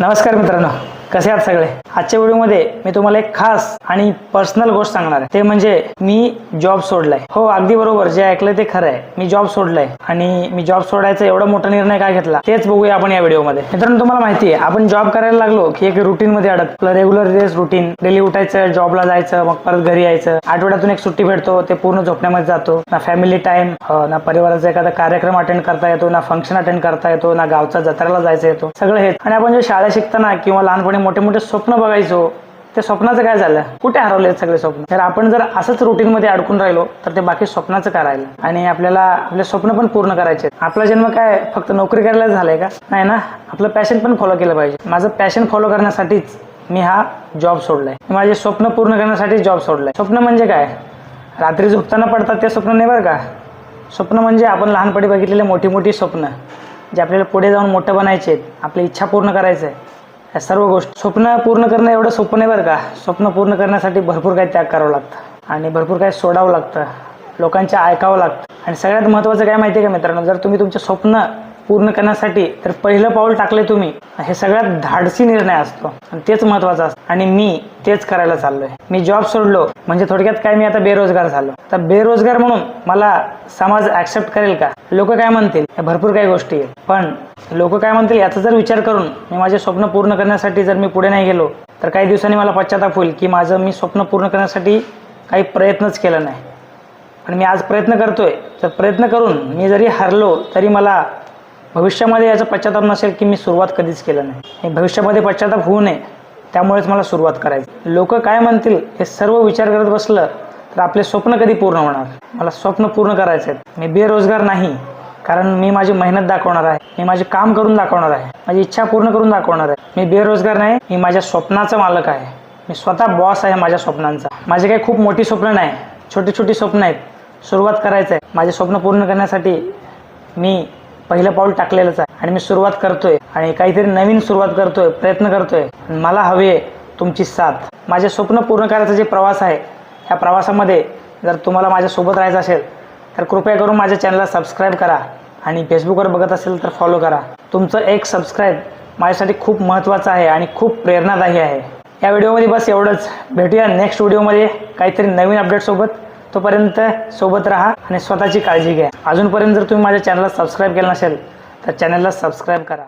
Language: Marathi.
नमस्कार मित्रांनो. कसे आहात सगळे? आजच्या व्हिडिओमध्ये मी तुम्हाला एक खास आणि पर्सनल गोष्ट सांगणार आहे. ते म्हणजे मी जॉब सोडलाय. हो अगदी बरोबर. जे ऐकलंय ते खरं आहे. मी जॉब सोडलाय. आणि मी जॉब सोडायचा एवढा मोठा निर्णय काय घेतला? तेच बघूया आपण या व्हिडिओमध्ये. मित्रांनो तुम्हाला माहिती आहे आपण जॉब करायला लागलो की एक रुटीन मध्ये अडकलं रेग्युलर डेज रुटीन डेली उठायचं जॉबला जायचं मग परत घरी यायचं. आठवड्यातून एक सुट्टी भेटतो ते पूर्ण झोपण्यामध्ये जातो. ना फॅमिली टाइम हो, ना परिवाराचा एखादा कार्यक्रम अटेंड करता येतो ना फंक्शन अटेंड करता येतो ना गावचा जत्रेला जायचं येतो. सगळं हेच. आणि आपण जे शाळा शिकताना किंवा लहानपणी मोठे मोठे स्वप्न बघायचो. त्या स्वप्नाचं काय झालं? कुठे हरवले सगळे स्वप्न? तर आपण जर असंच रुटीन मध्ये अडकून राहिलो तर ते बाकी स्वप्नाचं करायला आणि आपल्याला आपले स्वप्न पण पूर्ण करायचे आपला जन्म काय? फक्त नोकरी करायला झालाय का? नाही ना? आपलं पॅशन पण फॉलो केलं पाहिजे. माझं पॅशन फॉलो करण्यासाठीच मी हा जॉब सोडलाय. माझे स्वप्न पूर्ण करण्यासाठी जॉब सोडलाय. स्वप्न म्हणजे काय? रात्री झोपताना पडतात ते स्वप्न नाही बरं का? स्वप्न म्हणजे आपण लहानपणी बघितलेले मोठी मोठी स्वप्न जे आपल्याला पुढे जाऊन मोठं बनायचे आहेत आपली इच्छा पूर्ण करायचं आहे या सर्व गोष्टी. स्वप्न पूर्ण करणं एवढं सोपं नाही बरं का. स्वप्न पूर्ण करण्यासाठी भरपूर काही त्याग करावं लागतं. आणि भरपूर काही सोडावं लागतं. लोकांचे ऐकावं लागतं. आणि सगळ्यात महत्त्वाचं काय माहिती आहे का मित्रांनो? जर तुम्ही तुमचे स्वप्न पूर्ण करण्यासाठी तर पहिलं पाऊल टाकले तुम्ही. हे सगळ्यात धाडसी निर्णय असतो. आणि तेच महत्वाचं असतं. आणि मी तेच करायला चाललोय. मी जॉब सोडलो म्हणजे थोडक्यात काय मी आता बेरोजगार झालो. तर बेरोजगार म्हणून मला समाज ऍक्सेप्ट करेल का? लोक काय म्हणतील? भरपूर काही गोष्टी आहेत. पण लोक काय म्हणतील याचा जर विचार करून मी माझे स्वप्न पूर्ण करण्यासाठी जर मी पुढे नाही गेलो तर काही दिवसांनी मला पश्चाताप होईल की माझं मी स्वप्न पूर्ण करण्यासाठी काही प्रयत्नच केला नाही. पण मी आज प्रयत्न करतोय. तर प्रयत्न करून मी जरी हरलो तरी मला भविष्यामध्ये याचा पश्चाताप नसेल की मी सुरुवात कधीच केलं नाही. हे भविष्यामध्ये पश्चाताप होऊ नये त्यामुळेच मला सुरुवात करायची. लोक काय म्हणतील हे सर्व विचार करत बसलं तर आपले स्वप्न कधी पूर्ण होणार? मला स्वप्न पूर्ण करायचे आहेत मी बेरोजगार नाही. कारण मी माझी मेहनत दाखवणार आहे. मी माझे काम करून दाखवणार आहे. माझी इच्छा पूर्ण करून दाखवणार आहे. मी बेरोजगार नाही मी माझ्या स्वप्नाचा मालक आहे. मी स्वतः बॉस आहे माझ्या स्वप्नांचा. माझे काही खूप मोठी स्वप्न नाही. छोटी छोटी स्वप्न आहेत. सुरुवात करायचं आहे माझे स्वप्न पूर्ण करण्यासाठी मी पहिलं पाऊल टाकलेलंच आहे आणि मी सुरुवात करतोय आणि काहीतरी नवीन सुरुवात करतोय प्रयत्न करतोय. मला हवे तुमची साथ. माझे स्वप्न पूर्ण करायचा जे प्रवास आहे ह्या प्रवासामध्ये जर तुम्हाला माझ्यासोबत राहायचं असेल तर कृपया करून माझ्या चॅनलला सबस्क्राईब करा आणि फेसबुकवर बघत असेल तर फॉलो करा. तुमचं एक सबस्क्राईब माझ्यासाठी खूप महत्त्वाचं आहे आणि खूप प्रेरणादायी आहे. या व्हिडिओमध्ये बस एवढंच. भेटूया नेक्स्ट व्हिडिओमध्ये. काहीतरी नवीन अपडेटसोबत तोपर्यंत सोबत राहा आणि स्वतःची काळजी घ्या. अजूनपर्यंत जर तुम्ही माझ्या चॅनलला सबस्क्राईब केलं नसेल तर चॅनलला सबस्क्राईब करा.